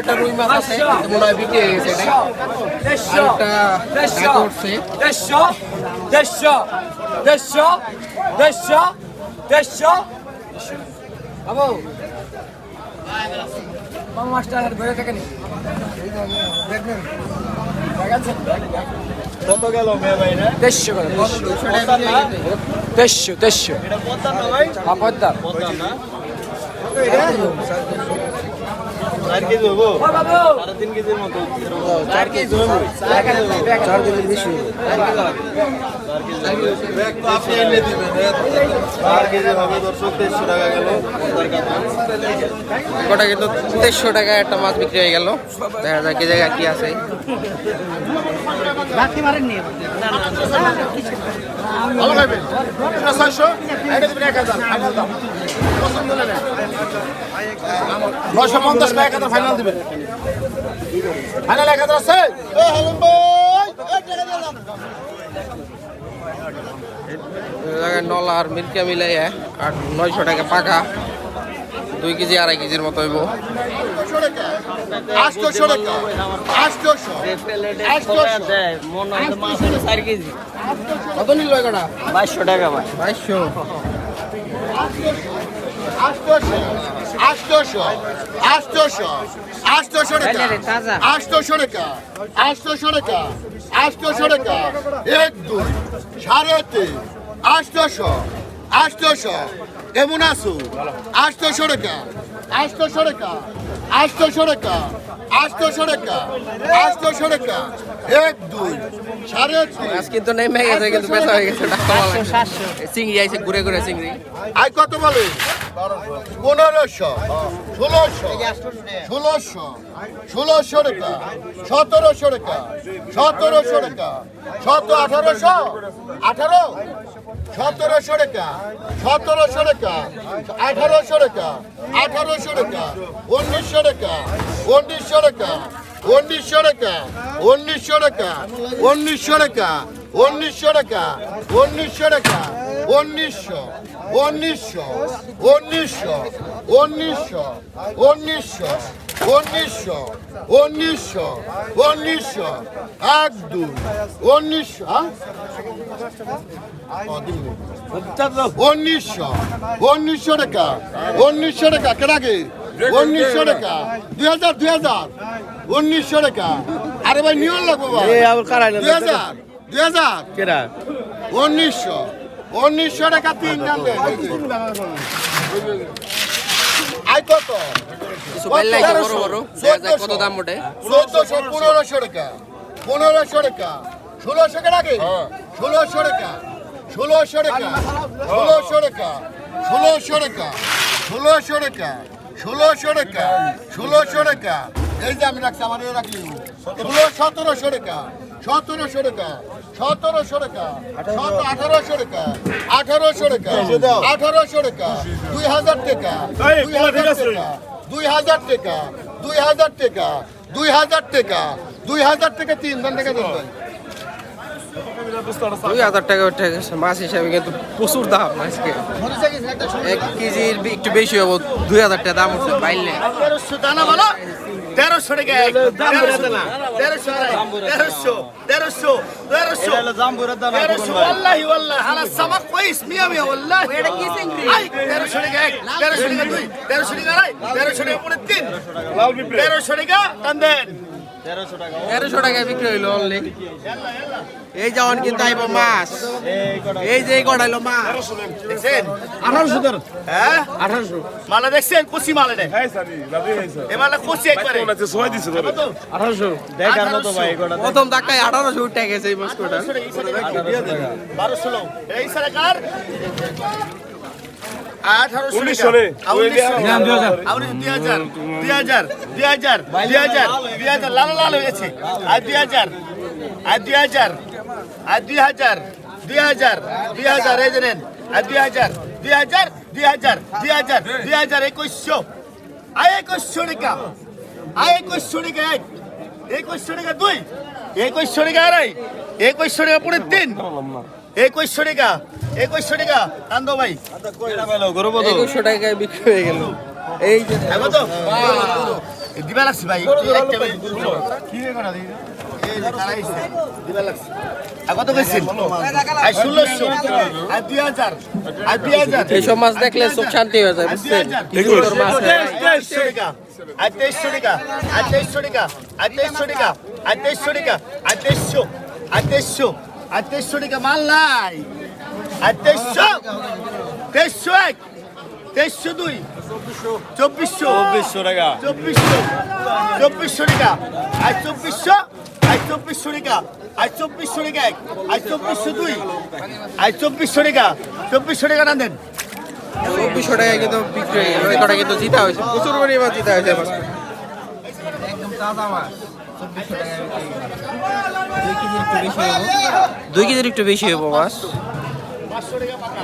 একটা রুই মাছ আছে মনে হয় বিক্রি হয়ে গেছে এটা। একটা ডাকা উঠছে দেড়শো দেড়শো দেড়শো দেড়শো দেড়শো। বাবু বাবু মাছটা ধরে থাকে নি। কত গেল মেয়ে ভাই না দেড়শো করে দেড়শো দেড়শো এটা পদ্মার না ভাই আপদ্দার পদ্মার না চার কিন্তু তেইশশো টাকা একটা মাছ বিক্রি হয়ে গেল। দেখা যাক কি জায়গা কি আছে। ভালো ছয়শো এক হাজার নয়শো পঞ্চাশ টাকা ফাইনাল দিবেন ফাইনাল আছে? নলা আর মিরকা মিলাই আর নয়শো টাকা পাকা। দুই কেজি আড়াই কেজির মতো হইব। কত নিল বাইশশো টাকা ভাই। বাইশশো। আটশো আটশো আটশো টাকা আটশো টাকা আটশো টাকা আটশো টাকা এক দুই সাড়ে তিন আটশো আটশোশো এমন আসু আটশোশো টাকা আটশোশো টাকা আটশোশো টাকা আটশোশো টাকা আটশোশো টাকা এক দুই সাড়ে মাছ কিন্তু নেমে গেছে কিন্তু পেশা হয়ে গেছে চিংড়ি আইছে ঘুরে ঘুরে চিংড়ি। আই কত বলে? পনেরোশো ষোলোশো ষোলোশো ষোলোশো টাকা সতেরোশো টাকা সতেরোশো টাকা সত আঠারোশো আঠারো? সতেরোশো টাকা সতেরোশো টাকা, আঠারোশো টাকা আঠারোশো টাকা, উনিশশো টাকা উনিশশো টাকা উনিশশো টাকা উনিশশো টাকা উনিশশো টাকা উনিশশো টাকা উনিশশো টাকা, উনিশশো উনিশশো উনিশশো উনিশশো উনিশশো উনিশশো উনিশশো উনিশশো, এক, দুই, উনিশশো হ্যাঁ? উনিশশো উনিশশো টাকা উনিশশো টাকা কেনাকে উনিশশো টাকা দুই হাজার দুই হাজার উনিশশো টাকা। আরে ভাই নিয়ম লাগবো ভাই। দুই হাজার দুই হাজার। কেরা? উনিশশো উনিশশো টাকা তিন দাম দেন আই কত? কিছু বাইল লাগছে বড় বড়। দেখা যাক কত দাম ওঠে চোদ্দশো পনেরোশো টাকা পনেরোশো টাকা। ষোলোশো টাকা নাকি ষোলোশো টাকা। ষোলোশো টাকা। ষোলোশো টাকা। ষোলোশো টাকা। ষোলোশো টাকা। ষোলোশো টাকা। ষোলোশো টাকা। এই যে আমি রাখছি আমার এই রাখলি ষোলো সতেরোশো টাকা। সতেরোশো টাকা। সতেরোশো টাকা। আঠারোশো টাকা। আঠারোশো টাকা। আঠারোশো টাকা। দুই হাজার টাকা। দুই হাজার টাকা। দুই হাজার টাকা। দুই হাজার টাকা। দুই হাজার টাকা। দুই হাজার টাকা তিন ধান টাকা দেন দুই হাজার টাকা মাছ হিসাবে কিন্তু প্রচুর দাম আজকে। এক কেজির বি- একটু বেশি হব দুই হাজার টাকা দাম উঠছে বাইলে তেরোশো দানা বলো। তেরোশো টাকা তেরোশো দানা। তেরোশো তেরোশো তেরোশো তেরোশো। ওয়াল্লাহি ওয়াল্লাহ হালা সামাক কইস মিয়া মিয়া আই তেরোশো টাকা এক তেরোশো টাকা দুই তেরোশো টাকা আড়াই তেরোশো টাকা পরে তিন তেরোশো টাকা টান দেন তেরোশো টাকা। টাকায় বিক্রি হইল অনলি এই যেমন কিন্তু আইব মাছ। এই যে মাছ। দেখছেন? আঠারোশো ধর। হ্যাঁ? আঠারোশো। মালা দেখছেন? কুচি মালা এটা। এ মালা কুচি একবারে। আঠারোশো। দেখার মতো ভাই কটা প্রথম ধাক্কায় আঠারোশো উঠে গেছে এই মাছটা বারোশো এই সরকার আঠারোশো লাল লাল হয়েছে আর দুই হাজার আর দুই হাজার আর দুই হাজার দুই হাজার দুই হাজার এই যে নেন আর দুই হাজার দুই হাজার দুই হাজার দুই হাজার দুই হাজার একুশশো আয় একুশশো টাকা আয় একুশশো টাকা এক একুশশো টাকা দুই একুশশো টাকা আড়াই একুশশো টাকা পরে তিন একুশশো টাকা একুশশো টাকা কান্দ ভাই। একুশশো টাকায় বিক্রি হয়ে গেল। এই যে এগো দিবা লাগছে ভাই দিবা লাগছে। কত কইছেন? আর ষোলোশো। আর দুই হাজার। আর দুই হাজার। এইসব মাছ দেখলে চোখ শান্তি হয়ে যায় মাছ তেইশশো টাকা। আর তেইশশো টাকা। আর তেইশশো টাকা। আর তেইশশো টাকা। আর তেইশশো টাকা। আর তেইশশো। আর তেইশশো। আর তেইশশো টাকা মাল নাই। আর তেইশশো? তেইশশো এক। তেইশশো দুই। চব্বিশশো। চব্বিশশো টাকা। চব্বিশশো। চব্বিশশো টাকা। আর চব্বিশশো? আর চব্বিশশো টাকা। আর চব্বিশশো টাকা এক। আর চব্বিশশো দুই। আর চব্বিশশো টাকা। চব্বিশশো টাকা না দেন। চব্বিশশো টাকায় কিন্তু বিক্রি হয়ে গেল। কটা কিন্তু জিতা হয়েছে। প্রচুর পরিমাণ জিতা হয়েছে একদম তাজা মাছ। দুই কেজির একটু বেশি হব মাছ। পাঁচশো টাকা পাকা।